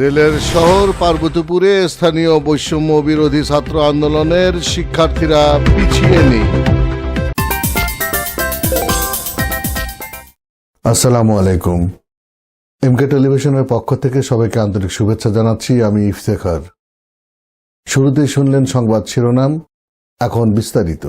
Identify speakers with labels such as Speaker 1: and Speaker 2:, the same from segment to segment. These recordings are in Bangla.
Speaker 1: রেলের শহর পার্বতীপুরে স্থানীয় বৈষম্য বিরোধী ছাত্র আন্দোলনের শিক্ষার্থীরা পিছিয়ে নেই। আসসালামু আলাইকুম। এমকে টেলিভিশনের পক্ষ থেকে সবাইকে আন্তরিক শুভেচ্ছা জানাচ্ছি, আমি ইফতেখার। শুরুতেই শুনলেন সংবাদ শিরোনাম, এখন বিস্তারিত।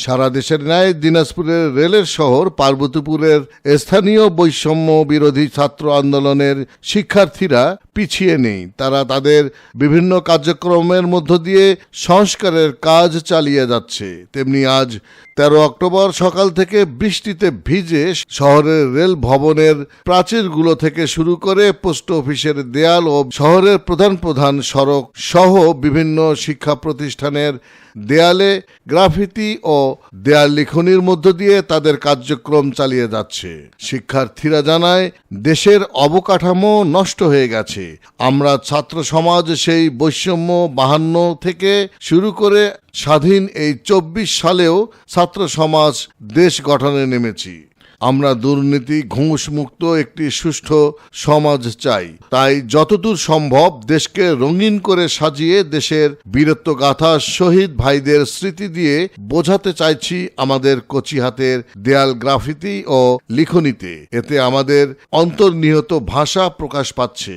Speaker 1: সারা দেশের ন্যায় দিনাজপুরের রেলের শহর পার্বতীপুরের স্থানীয় বৈষম্য বিরোধী ছাত্র আন্দোলনের শিক্ষার্থীরা পিছিয়ে নেই। তারা তাদের বিভিন্ন কার্যক্রমের মধ্য দিয়ে সংস্কারের কাজ চালিয়ে যাচ্ছে। তেমনি আজ তেরো অক্টোবর সকাল থেকে বৃষ্টিতে ভিজে শহরের রেল ভবনের প্রাচীরগুলো থেকে শুরু করে পোস্ট অফিসের দেয়াল ও শহরের প্রধান প্রধান সড়ক সহ বিভিন্ন শিক্ষা প্রতিষ্ঠানের দেয়ালে গ্রাফিতি ও দেয়াল লিখনির মধ্য দিয়ে তাদের কার্যক্রম চালিয়ে যাচ্ছে। শিক্ষার্থীরা জানায়, দেশের অবকাঠামো নষ্ট হয়ে গেছে। আমরা ছাত্র সমাজ সেই বৈষম্য বাহান্ন থেকে শুরু করে স্বাধীন এই চব্বিশ সালেও ছাত্র সমাজ দেশ গঠনে নেমেছি। আমরা দুর্নীতি ঘুষ মুক্ত একটি সুষ্ঠু সমাজ চাই। তাই যতদূর সম্ভব দেশকে রঙিন করে সাজিয়ে দেশের বীরত্বগাথা শহীদ ভাইদের স্মৃতি দিয়ে বোঝাতে চাইছি আমাদের কচি হাতের দেয়াল গ্রাফিতি ও লিখনিতে। এতে আমাদের অন্তর্নিহত ভাষা প্রকাশ পাচ্ছে।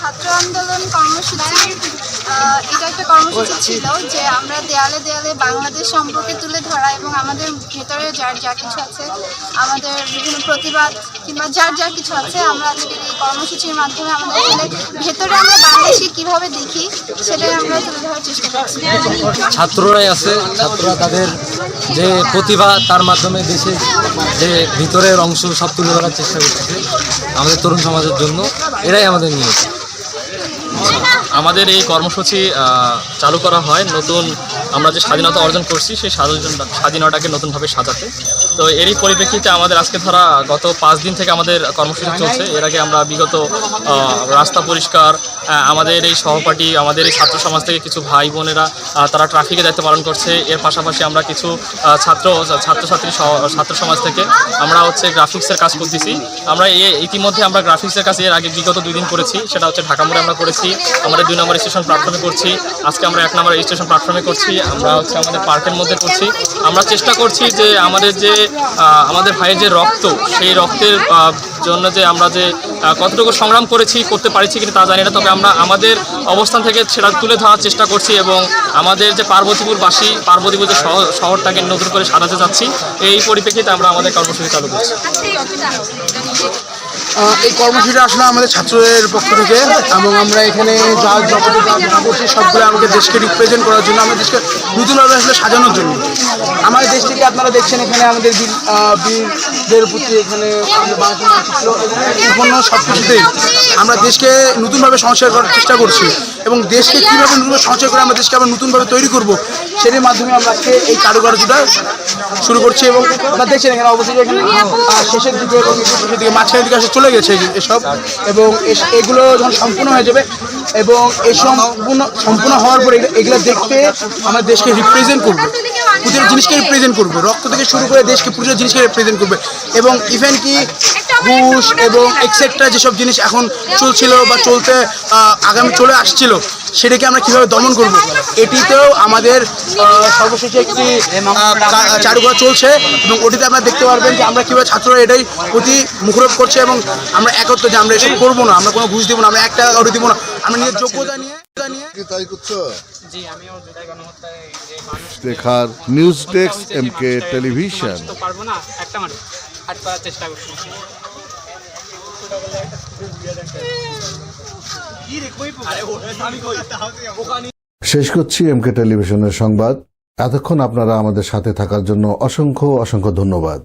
Speaker 2: ছাত্র আন্দোলন কর্মসূচি এটা একটা কর্মসূচি ছিল যে আমরা দেয়ালে দেয়ালে বাংলাদেশ সম্পর্কে তুলে ধরা এবং আমাদের ভেতরে যার যা কিছু আছে, আমাদের বিভিন্ন প্রতিবাদ কিংবা যার যা কিছু আছে আমরা আজকের এই কর্মসূচির মাধ্যমে আমাদের ভেতরে আমরা বাংলাদেশকে কীভাবে দেখি সেটাই আমরা তুলে ধরার চেষ্টা করছি।
Speaker 3: ছাত্ররাই আছে, ছাত্ররা তাদের যে প্রতিভা তার মাধ্যমে দেশের যে ভিতরের অংশ সব তুলে ধরার চেষ্টা করতেছে আমাদের তরুণ সমাজের জন্য। এরাই আমাদের নিয়ে
Speaker 4: আমাদের এই কর্মসূচি চালু করা হয়। নতুন আমরা যে স্বাধীনতা অর্জন করছি, সেই স্বাধীন- স্বাধীনতাকে নতুনভাবে সাজাতে। তো এরই পরিপ্রেক্ষিতে আমাদের আজকে ধরা গত পাঁচ দিন থেকে আমাদের কর্মসূচি চলছে। এর আগে আমরা বিগত রাস্তা পরিষ্কার আমাদের এই সহপাঠী, আমাদের এই ছাত্র সমাজ থেকে কিছু ভাই বোনেরা তারা ট্রাফিকের দায়িত্ব পালন করছে। এর পাশাপাশি আমরা কিছু ছাত্র, ছাত্রছাত্রী ছাত্র সমাজ থেকে আমরা হচ্ছে গ্রাফিক্সের কাজ করতেছি। আমরা এ, ইতিমধ্যে আমরা গ্রাফিক্সের কাজ এর আগে বিগত দুই দিন করেছি। সেটা হচ্ছে ঢাকা মোড়ে আমরা করেছি। আমাদের দুই নম্বর স্টেশন প্ল্যাটফর্মে করছি। আজকে আমরা এক নম্বর স্টেশন প্ল্যাটফর্মে করছি। আমরা হচ্ছে আমাদের পার্কের মধ্যে করছি। আমরা চেষ্টা করছি যে আমাদের যে আমাদের ভাইয়ের যে রক্ত সেই রক্তের জন্য যে আমরা যে কতটুকু সংগ্রাম করেছি করতে পারছি কিনা তা জানি না তবে আমরা আমাদের অবস্থান থেকে সেটা তুলে ধরার চেষ্টা করছি এবং আমাদের যে পার্বতীপুরবাসী পার্বতীপুর যে শহর- শহরটাকে নতুন করে সাজাতে যাচ্ছি এই পরিপ্রেক্ষিতে আমরা আমাদের কর্মসূচি চালু করছি।
Speaker 5: আহ, এই কর্মসূচিটা আসলে আমাদের ছাত্রদের পক্ষ থেকে এবং আমরা এখানে যা করছি, সবগুলো আমাদের দেশকে রিপ্রেজেন্ট করার জন্য, আমাদের দেশকে নতুনভাবে আসলে সাজানোর জন্য। আমাদের দেশ থেকে আপনারা দেখছেন এখানে আমাদের বীরদের প্রতি এখানে সম্পূর্ণ সব কিছুতেই আমরা দেশকে নতুনভাবে সংস্কার করার চেষ্টা করছি। এবং দেশকে কীভাবে নতুন সঞ্চয় করে আমরা দেশকে আবার নতুনভাবে তৈরি করব সেটির মাধ্যমে আমরা আজকে এই কারুকার্যটা শুরু করছি এবং আপনারা দেখছেন এখানে অবশ্যই এখানে শেষের দিকে এবং শেষের দিকে মাঝখানের দিকে আসলে চলে গেছে এসব এবং এগুলো যখন সম্পূর্ণ হয়ে যাবে এবং এই সম্পূর্ণ সম্পূর্ণ হওয়ার পরে এগুলো- এগুলো দেখতে আমরা দেশকে রিপ্রেজেন্ট করবে। পুজোর জিনিসকে রিপ্রেজেন্ট করবে। রক্ত থেকে শুরু করে দেশকে পুজোর জিনিসকে রিপ্রেজেন্ট করবে। এবং ইভেন কি ঘুষ এবং এক্সেট্রা যেসব জিনিস এখন চলছিল বা চলতে আগামী চলে আসছিল সেটাকে আমরা কীভাবে দমন করব? এটিতেও আমাদের সর্বশেষে একটি চারুকলা চলছে এবং ওটিতে আপনারা দেখতে পারবেন যে আমরা কীভাবে ছাত্ররা এটাই প্রতি মুখরোপ করছে এবং আমরা একত্র যে আমরা এসব করব না আমরা কোনো ঘুষ দিব না আমরা এক টাকা কারও দিব না। আমরা নিজের যোগ্যতা নিয়ে
Speaker 1: দেখার news desk M K television
Speaker 6: পারব না একটা চেষ্টা করছি।
Speaker 1: শেষ করছি এম কে টেলিভিশনের সংবাদ। এতক্ষণ আপনারা আমাদের সাথে থাকার জন্য অসংখ্য অসংখ্য ধন্যবাদ।